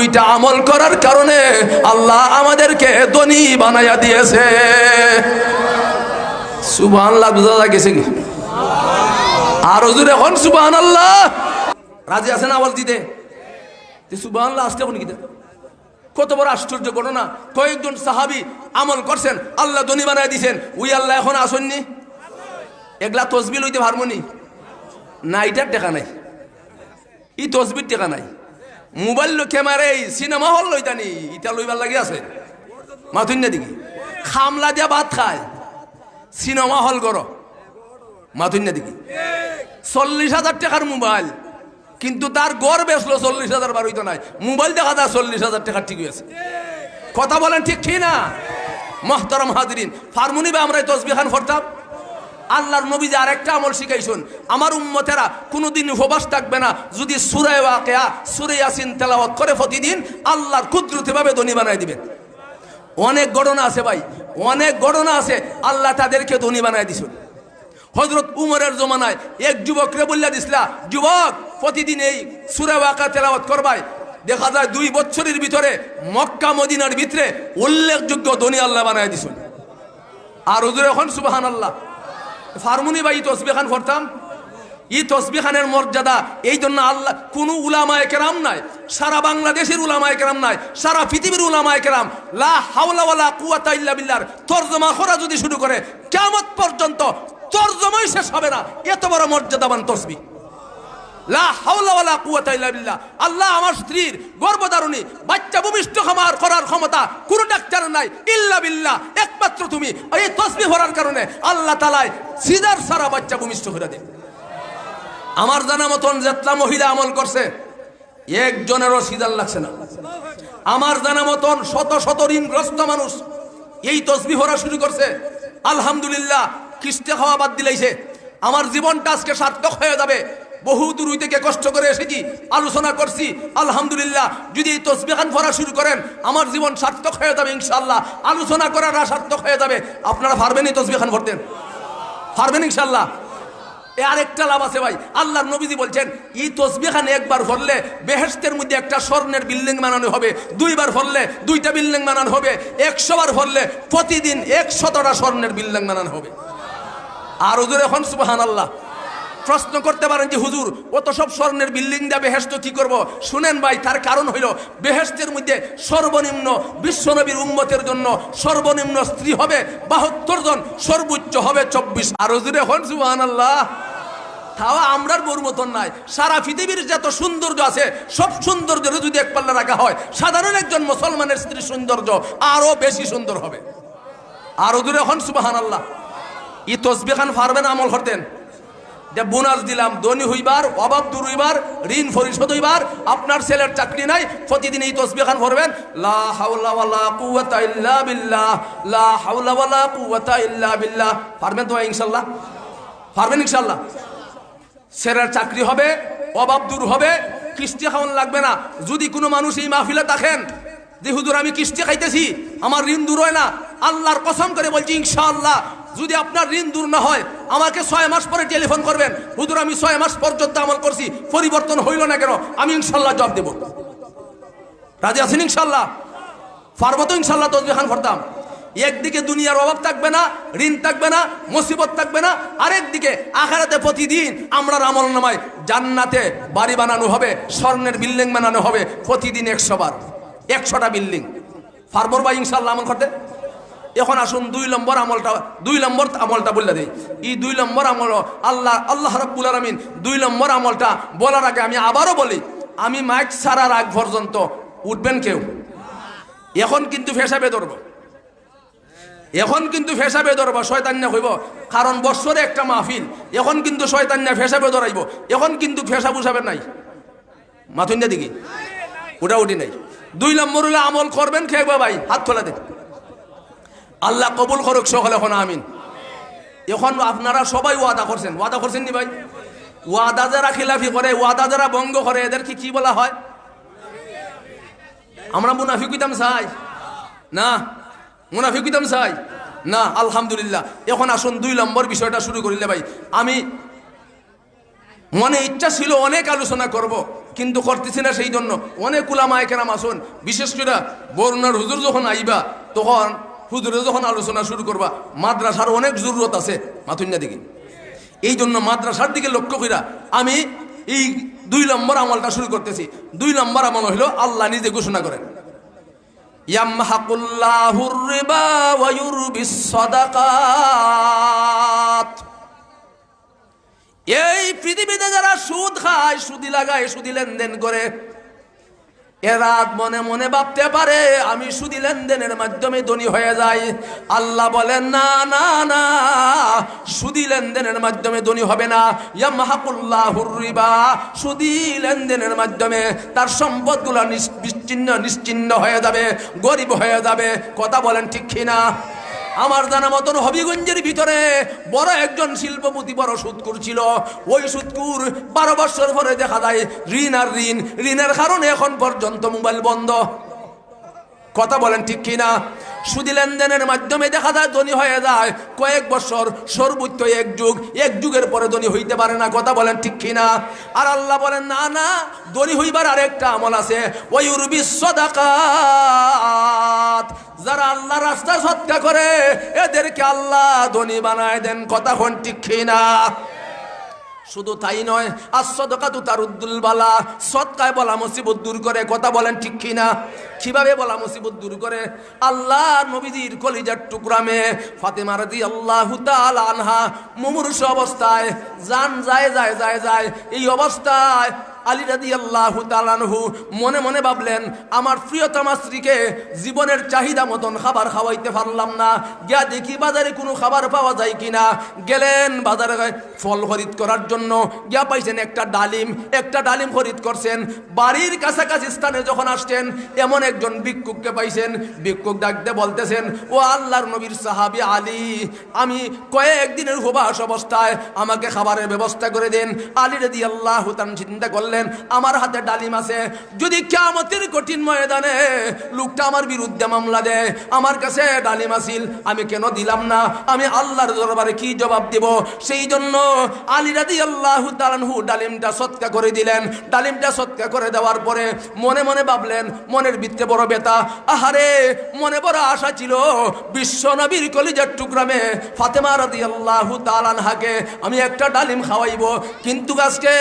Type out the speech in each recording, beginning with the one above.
দুইটা আমল করার কারণে আল্লাহ আমাদেরকে ধনী বানাইয়া দিয়েছে। সুবাহ বুঝা গেছে কি? আরও জোরে এখন সুবাহ আল্লাহ রাজি আছেন আওয়াজ দিতে? সুবাহ আল্লাহ আসতে কোন কিতা কত বড় আশ্চর্য ঘটনা। কয়েকজন সাহাবি আমল করছেন, আল্লাহ ধনী বানাই দিছেন উই আল্লাহ এখন আসেননি? এগুলা তসবি লইতে পারবনি না? এটার টেকা নাই। ই তসবির টেকা নাই। মোবাইল ক্যামেরা, এই সিনেমা হল লইতানি ইটা লইবার লাগি আছে। মাথুন না দিকে খামলা দিয়া ভাত খায়। সিনেমা হল করো মাথুন না দিকে চল্লিশ হাজার টাকার মোবাইল। কিন্তু তার গড় বেসলো চল্লিশ হাজার বার হইতো নাই। মোবাইল দেখা যায় চল্লিশ হাজার টাকা ঠিক আছে। কথা বলেন ঠিক ঠিক না? মহতরম হাজরিন, ফার্মুনি বা আমরা তসবি খান ফরতাম? আল্লাহর নবী যে আরেকটা আমল শিখাইছুন। আমার উম্মতেরা কোনোদিন উপবাস থাকবে না। যদি সুরে ওয়াকেয়া, সুরে ইয়াসিন তেলাওয়াত করে প্রতিদিন, আল্লাহর কুদরতিভাবে ধনী বানাই দিবেন অনেক ঘটনা আছে ভাই, অনেক ঘটনা আছে। আল্লাহ তাদেরকে ধনী বানাই দিছুন। হজরত উমরের জমানায় এক যুবকরে বললা দিসলা যুবক, প্রতিদিন এই সুরে ওয়াকা তেলাওয়াত করবাই। দেখা যায় দুই বছরের ভিতরে মক্কা, মদিনার ভিতরে উল্লেখযোগ্য ধনী আল্লাহ বানাই দিছুন। আর হুজুর এখন সুবাহান আল্লাহ ফার্মুনি বা ই তসবি খান করতাম। ই তসবি খানের মর্যাদা, এই জন্য আল্লাহ, কোনো উলামায় কেরাম নাই, সারা বাংলাদেশের উলামায় কেরাম নাই, সারা পৃথিবীর উলামায় কেরাম। লা হাওলাওয়ালা ওয়ালা কুওয়াতা ইল্লা বিল্লাহ, তরজমা করা যদি শুরু করে, কিয়ামত পর্যন্ত তর্জমাই শেষ হবে না। এত বড় মর্যাদাবান তসবি লা হাওলা ওয়ালা কুওয়াতা ইল্লা বিল্লাহ আল্লাহ আমার বাচ্চা ক্ষমতা কোনো নাই, ইল্লা একমাত্র তুমি। আল্লাহ সারা বাচ্চা জানা মতন যেতলা মহিলা আমল করছে, একজনেরও সিজার লাগছে না। আমার জানা মতন শত শত ঋণগ্রস্ত মানুষ এই তসবি ভরা শুরু করছে, আলহামদুলিল্লাহ, কিস্তে খাওয়া বাদ দিলাইছে। আমার জীবনটা আজকে সার্থক হয়ে যাবে। বহু দূর থেকে কষ্ট করে এসেছি আলোচনা করছি? আলহামদুলিল্লাহ, যদি এই তসবি খান ভরা শুরু করেন, আমার জীবন সার্থক হয়ে যাবে ইনশাল্লাহ আলোচনা করার সার্থক হয়ে যাবে। আপনারা পারবেন এই তসবি ভরতেন পারবেন ইনশাল্লাহ এ আরেকটা লাভ আছে ভাই। আল্লাহর নবীজি বলছেন, এই তসবিখান একবার ভরলে বেহেস্তের মধ্যে একটা স্বর্ণের বিল্ডিং বানানো হবে। দুইবার ভরলে দুইটা বিল্ডিং বানানো হবে। একশো বার ভরলে প্রতিদিন একশতটা স্বর্ণের বিল্ডিং বানানো হবে। আর হুজুর এখন সুবাহান আল্লাহ প্রশ্ন করতে পারেন যে, হুজুর অত সব স্বর্ণের বিল্ডিং দিয়ে বেহেস্ত কি করব? শুনেন ভাই, তার কারণ হইল বেহেস্তের মধ্যে সর্বনিম্ন বিশ্বনবীর উম্মতের জন্য সর্বনিম্ন স্ত্রী হবে বাহাত্তর জন, সর্বোচ্চ হবে চব্বিশ। আর হুজুর এখন সুবাহান আল্লাহ তাও আমরার বউর মতন নাই। সারা পৃথিবীর যত সৌন্দর্য আছে, সব সৌন্দর্যের যদি এক পাল্লা রাখা হয়, সাধারণ একজন মুসলমানের স্ত্রীর সৌন্দর্য আরও বেশি সুন্দর হবে। আর দূরে এখন সুবাহান আল্লাহ ই তসবি খান পারবেন আমল করতেন। যে বোনাস দিলাম, ধনী হইবার, অভাব দূর হইবার, ঋণ পরিশোধ হইবার, আপনার ছেলের চাকরি নাই, প্রতিদিন এই তসবি খান পড়বেন। লা লা পারবেন তো ইনশাআল্লাহ পারবেন ইনশাআল্লাহ ছেলের চাকরি হবে, অভাব দূর হবে, কিস্তি খাওয়ান লাগবে না। যদি কোনো মানুষ এই মাহফিলে থাকেন, যে হুজুর আমি কিস্তি খাইতেছি, আমার ঋণ দূর হয় না, আল্লাহর কসম করে বলছি ইনশাআল্লাহ যদি আপনার ঋণ দূর না হয়, আমাকে ছয় মাস পরে টেলিফোন করবেন। হুজুর, আমি ছয় মাস পর্যন্ত আমল করছি, পরিবর্তন হইল না কেন? আমি ইনশাল্লাহ জব দেব। রাজি আছেন ইনশাল্লাহ? পারব তো ইনশাল্লাহ তসবি খান করতাম একদিকে দুনিয়ার অভাব থাকবে না, ঋণ থাকবে না, মুসিবত থাকবে না, আরেকদিকে আখারাতে প্রতিদিন আমরা আমল নামায় জান্নাতে বাড়ি বানানো হবে, স্বর্ণের বিল্ডিং বানানো হবে, প্রতিদিন একশো বার, একশোটা বিল্ডিং। পারবর বা ইনশাল্লাহ আমল করতে? এখন আসুন দুই নম্বর আমলটা, দুই নম্বর আমলটা বললে দেই। এই দুই নম্বর আমল আল্লাহ আল্লাহ রব্বুল আলমিন দুই নম্বর আমলটা বলার আগে আমি আবারও বলি, আমি মাইক ছাড়ার আগ পর্যন্ত উঠবেন কেউ? এখন কিন্তু ফেসাবে ধরবো। এখন কিন্তু ফেসাবে ধরব শয়তান্যা হইব। কারণ বৎসরে একটা মাহফিল, এখন কিন্তু শয়তান্যা ফেসাবে ধরাইব। এখন কিন্তু ফেসা বুঝাবে নাই। মাথুন্যা দিকে ওটা উঠি নাই। দুই নম্বর হলে আমল করবেন খেয়ে ভাই হাত খোলা দেন। আল্লাহ কবুল করুক সকলে এখন, আমিন। এখন আপনারা সবাই ওয়াদা করছেন। ওয়াদা করছেন নি ভাই? ওয়াদা যারা খিলাফি করে, ওয়াদা যারা ভঙ্গ করে, এদেরকে কি বলা হয়? আমরা মুনাফিক হইতাম চাই। না, মুনাফিক হইতাম চাই। না, আলহামদুলিল্লাহ। এখন আসুন, দুই নম্বর বিষয়টা শুরু করিলে ভাই। আমি মনে ইচ্ছা ছিল অনেক আলোচনা করব, কিন্তু করতেছি না সেই জন্য। অনেক উলামায় কেরাম আসুন, বিশেষ করে বরুণার হুজুর যখন আইবা, তখন হুজুরে যখন আলোচনা শুরু করবা, মাদ্রাসার অনেক জরুরত আছে। মাথুন্যা দিকে এই জন্য মাদ্রাসার দিকে লক্ষ্য কইরা আমি এই দুই নম্বর আমলটা শুরু করতেছি। দুই নম্বর আমল হইল আল্লাহ নিজে ঘোষণা করেন। এই পৃথিবীতে যারা সুদ খায়, সুদি লাগায়, সুদি লেনদেন করে এরা মনে মনে ভাবতে পারে, আমি সুদি লেনদেনের মাধ্যমে ধনী হয়ে যাই। আল্লাহ বলেন, না না না সুদি লেনদেনের মাধ্যমে ধনী হবে না। ইয়ামাহাকুল্লাহুর রিবা সুদি লেনদেনের মাধ্যমে তার সম্পদগুলো নিশ্চিন্ন নিশ্চিন্ন হয়ে যাবে, গরিব হয়ে যাবে। কথা বলেন ঠিক কিনা? আমার জানা মতন হবিগঞ্জের ভিতরে বড় একজন শিল্পপতি বড় সুৎকুর ছিল ওই সুৎকুর বারো বছর পরে দেখা যায় ঋণ আর ঋণ। ঋণের কারণে এখন পর্যন্ত মোবাইল বন্ধ। কথা বলেন ঠিক কিনা? সুদি লেনদেনের মাধ্যমে দেখা যায় ধনী হয়ে যায়। কয়েক বছর সর্বোচ্চ এক যুগ, এক যুগের পরে ধনী হইতে পারে না। কথা বলেন ঠিক কিনা? আর আল্লাহ বলেন, না না, ধনী হইবার আরেকটা আমল আছে। ওই উর্বি সদাকাত। যারা আল্লাহ রাস্তা সৎকা করে, এদেরকে আল্লাহ ধনী বানায় দেন। কথা কোন ঠিক কিনা? শুধু তাই নয় আর সদকা তু তার উদ্দুল বালা। সৎকায় বলা মুসিবত দূর করে, কথা বলেন ঠিক কিনা? কীভাবে বলা মুসিবত দূর করে? আল্লাহ নবীজির কলিজার টুকরামে ফাতেমা রাদি আল্লাহ আনহা মুমূর্ষ অবস্থায়, যান যায় যায় যায় যায়, এই অবস্থায় আলী রাদি আল্লাহ তালানহু মনে মনে ভাবলেন, আমার প্রিয়তমা স্ত্রীকে জীবনের চাহিদা মতন খাবার খাওয়াইতে পারলাম না। গিয়া দেখি বাজারে কোনো খাবার পাওয়া যায় কিনা। গেলেন বাজারে ফল খরিদ করার জন্য। গিয়া পাইছেন একটা ডালিম। একটা ডালিম খরিদ করছেন। বাড়ির কাছাকাছি স্থানে যখন আসছেন, এমন একজন ভিক্ষুককে পাইছেন। ভিক্ষুক ডাকতে বলতেছেন, ও আল্লাহর নবীর সাহাবি আলী, আমি কয়েকদিনের হুবাস অবস্থায়, আমাকে খাবারের ব্যবস্থা করে দেন। আলী রেদি আল্লাহ চিন্তা করলেন আমার হাতে ডালিম আছে। যদি কেমতের কঠিন ময়দানে লোকটা আমার বিরুদ্ধে মামলা দেয়, আমার কাছে ডালিম আসিল, আমি কেন দিলাম না? আমি আল্লাহর দরবারে কি জবাব দেব? সেই জন্য আলী রাদি আল্লাহ তালানহু ডালিমটা সৎকা করে দিলেন। ডালিমটা সৎকা করে দেওয়ার পরে মনে মনে ভাবলেন, মনের ভিত্তে বড় বেতা আহারে, মনে বড় আশা ছিল, বিশ্ব নবীর কলিজার টুকরামে ফাতেমা রাদি আল্লাহ তালানহাকে আমি একটা ডালিম খাওয়াইব। কিন্তু আজকে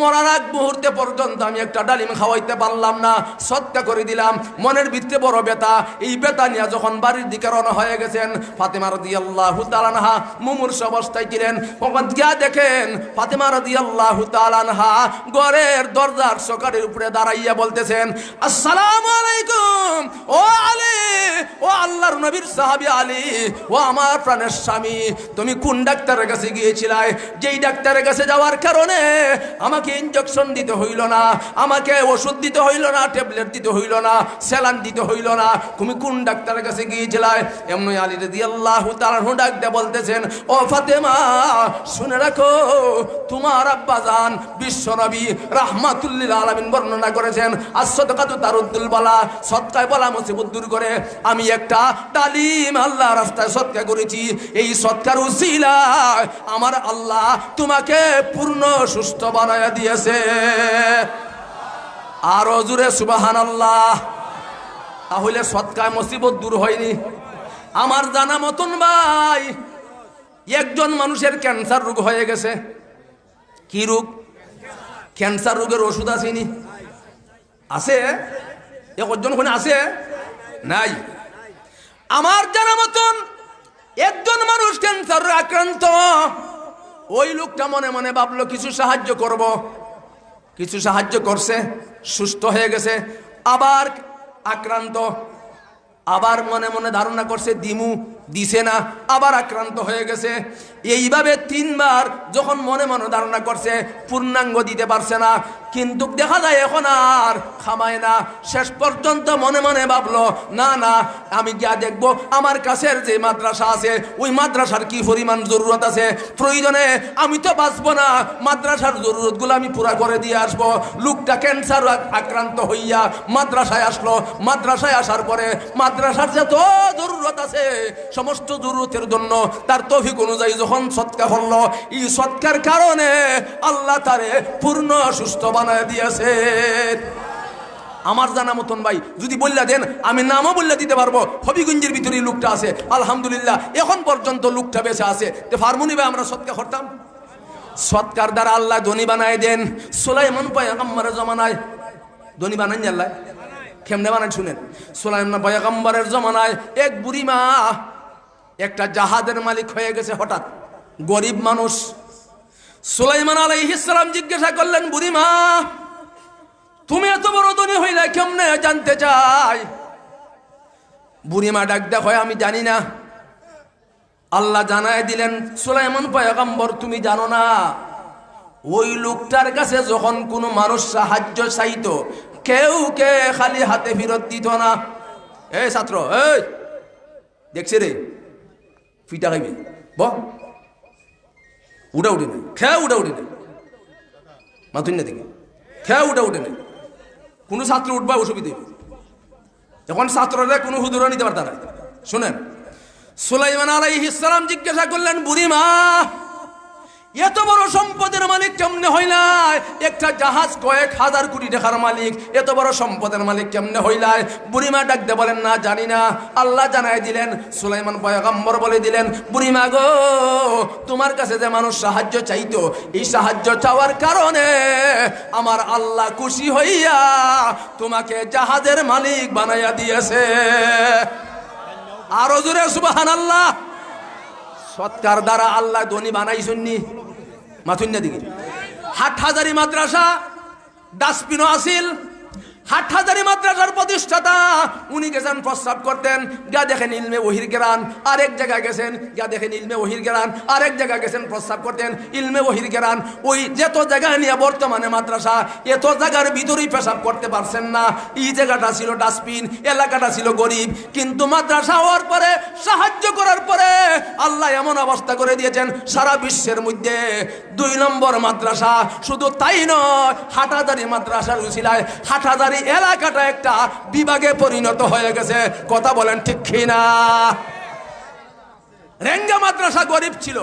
মরার আগ মুহূর্তে পর্যন্ত আমি একটা ডালিম খাওয়াইতে পারলাম না। সৎকা করে দিলাম। মনের ভিত্তে বড় বেতা এই বেতা নিয়ে যখন বাড়ির দিকে রওনা হয়ে গেছেন, ফাতেমা রাদি আল্লাহ তালানহা মুমূর্ষ অবস্থায় ছিলেন। তখন গিয়া দেখেন, ফাতেমা রাদি আল্লাহ তালানহা ঘরের দরজার সকারের উপরে দাঁড়াইয়া বলতেছেন, আসসালামু আলাইকুম। ও আলী, ও আল্লাহর নবীর সাহাবী আলী, ও আমার প্রাণের স্বামী, তুমি কোন ডাক্তারের কাছে গিয়েছিলাই যেই ডাক্তারের কাছে যাওয়ার কারণে আমাকে ইনজেকশন দিতে হইল না, আমাকে ওষুধ দিতে হইল না, ট্যাবলেট দিতে হইল না স্যালান দিতে হইল না। তুমি কোন ডাক্তারের কাছে গিয়েছিলাই এমনি আলী রেদি আল্লাহ তার ডাকতে বলতেছেন, ও ফাতেমা, শুনে রাখো, তোমার আব্বা জান বিশ্ব নবী রাহমাতুল্লিল আলামিন বর্ণনা করেছেন সদকাতু তার উদ্দুল বলা সৎকায় বলা মুসিবত দূর করে, আমি একটা তালিম আল্লাহ রাস্তায় সৎকা করেছি। এই সৎকার উসিলা আমার আল্লাহ তোমাকে পূর্ণ সুস্থ বানায়া দিয়েছে। আরও জুড়ে সুবাহান আল্লাহ তাহলে সৎকায় মুসিবত দূর হয়নি। আমার জানা মতন ভাই, একজন মানুষের ক্যান্সার রোগ হয়ে গেছে। কি রোগ? ক্যান্সার রোগের ওষুধ আসেনি। আছে একজন ওখানে আছে নাই। আমার জানা মতন একজন মানুষ ক্যান্সার আক্রান্ত। ওই লোকটা মনে মনে ভাবলো, কিছু সাহায্য করব। কিছু সাহায্য করছে, সুস্থ হয়ে গেছে। আবার আক্রান্ত, আবার মনে মনে ধারণা করছে, দিমু দিছে না, আবার আক্রান্ত হয়ে গেছে। এইভাবে তিনবার যখন মনে মনে ধারণা করছে, পূর্ণাঙ্গ দিতে পারছে না। কিন্তু দেখা যায় এখন আর খামায় না। শেষ পর্যন্ত মনে মনে ভাবলো, না না, আমি গিয়া দেখব, আমার কাছের যে মাদ্রাসা আছে, ওই মাদ্রাসার কি পরিমাণ জরুরত আছে? প্রয়োজনে আমি তো বাঁচবো না। মাদ্রাসার জরুরতগুলো আমি পুরা করে দিয়ে আসব। লোকটা ক্যান্সার আক্রান্ত হইয়া মাদ্রাসায় আসলো। মাদ্রাসায় আসার পরে মাদ্রাসার যত জরুরত আছে, সমস্ত জরুরতের জন্য তার তফিক অনুযায়ী যখন সৎকা হলো এই সৎকার কারণে আল্লাহ তারে পূর্ণ সুস্থ বানায় দিয়েছেন। আমার জানা মতন ভাই, যদি বললা দেন, আমি নামও বললে দিতে পারব। হবিগঞ্জের ভিতরে লোকটা আছে। আলহামদুলিল্লাহ, এখন পর্যন্ত লোকটা বেঁচে আছে। তো ফার্মুনি ভাই, আমরা সৎকা করতাম। সৎকার দ্বারা আল্লাহ ধনী বানায় দেন। সোলাইমান পয়গম্বরের জমানায়। ধনী বানান আল্লাহ। কেমনে বানায় শুনেন? সোলাইমান পয়গম্বরের জমানায় এক বুড়ি মা একটা জাহাজের মালিক হয়ে গেছে হঠাৎ। গরিব মানুষ। সুলাইমান আলাইহিস সালাম জিজ্ঞাসা করলেন বুড়ি মা তুমি এত বড় ধনী হইলে কেমনে জানতে চাই? বুড়িমা ডাক, দেখো, আমি জানি না। আল্লাহ জানায় দিলেন, সুলাইমান পয়গম্বর, তুমি জানো না, ওই লোকটার কাছে যখন কোনো মানুষ সাহায্য চাইতো, কেউ কে খালি হাতে ফেরত দিত না। এই ছাত্র, এই, দেখছি রে, ফিটা খাইবি, ব। উড়া উঠে নেই খেয়া উড়া উঠে নেই মাথুন না দেখি, খেয়া উঠে নেই কোনো ছাত্র উঠবা অসুবিধে যখন ছাত্ররা কোনো হুদুরা নিতে পারত না। শোনেন, সুলাইমান আলাইহিস সালাম জিজ্ঞাসা করলেন বুড়িমা এত বড় সম্পদের মালিক কেমনে হইলাই একটা জাহাজ কয়েক হাজার কোটি টাকার মালিক। এত বড় সম্পদের মালিক কেমনে হইলাই বুড়িমা ডাকতে বলেন, না, জানি না। আল্লাহ জানাই দিলেন, সুলাইমান পয়গম্বর বলে দিলেন, বুড়িমা গো, তোমার কাছে যে মানুষ সাহায্য চাইতো, এই সাহায্য চাওয়ার কারণে আমার আল্লাহ খুশি হইয়া তোমাকে জাহাজের মালিক বানাইয়া দিয়েছে। আরও জোরে সুবাহান আল্লাহ সৎকার দ্বারা আল্লাহ ধনী বানাইছন্নি মাথুন্যা দিকে। হাট হাজারি মাদ্রাসা ডাস্টবিনও আসিল। মাদ্রাসার উনি গেছেন, প্রস্রাব করতেন। গা দেখেন ইলমে ওহির গেরান আরেক জায়গায় গেছেন গা দেখেন ইলমে ওহির গেরান আরেক জায়গায় গেছেন, প্রস্রাব করতেন। ইলমে ওহির গেরান ওই যত জায়গায় নিয়ে বর্তমানে মাদ্রাসা, এত জায়গার ভিতরেই পেশাব করতে পারছেন না। এই জায়গাটা ছিল ডাস্টবিন, এলাকাটা ছিল গরিব। কিন্তু মাদ্রাসা হওয়ার পরে, সাহায্য করার পরে আল্লাহ এমন অবস্থা করে দিয়েছেন, সারা বিশ্বের মধ্যে। দুই নম্বর মাদ্রাসা শুধু তাই নয় হাটাজারি মাদ্রাসার উচিলায় হাটাজারি এলাকাটা একটা বিভাগে পরিণত হয়ে গেছে। কথা বলেন ঠিক কিনা? রেঙ্গা মাদ্রাসা গরিব ছিল।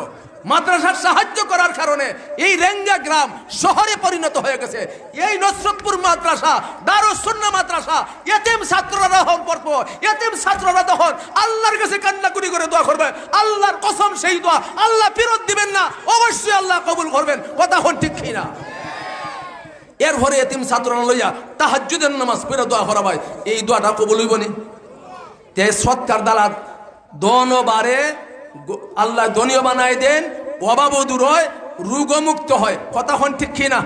মাদ্রাসার সাহায্য করার কারণে এই রেঙ্গা গ্রাম শহরে পরিণত হয়ে গেছে। এই নসরতপুর মাদ্রাসা দারুসুন্না মাদ্রাসা, এতিম ছাত্ররা যখন পড়ব এতিম ছাত্ররা তখন আল্লাহর কাছে কান্নাকুড়ি করে দোয়া করবে। আল্লাহর কসম সেই দোয়া। আল্লাহ ফেরত দিবেন না। অবশ্যই আল্লাহ কবুল করবেন। কথা হন ঠিক কিনা? এর ঘরে এতিম ছাত্র লইয়া তাহাজুদের নামাজ পড়ে দোয়া করা ভাই। এই দোয়াটা কবল হইব তে সৎকার দালাত, দন বারে আল্লাহ দনীয় বানাই দেন অভাব দূর হয়, রোগমুক্ত হয়। কথা হন ঠিক কিনা?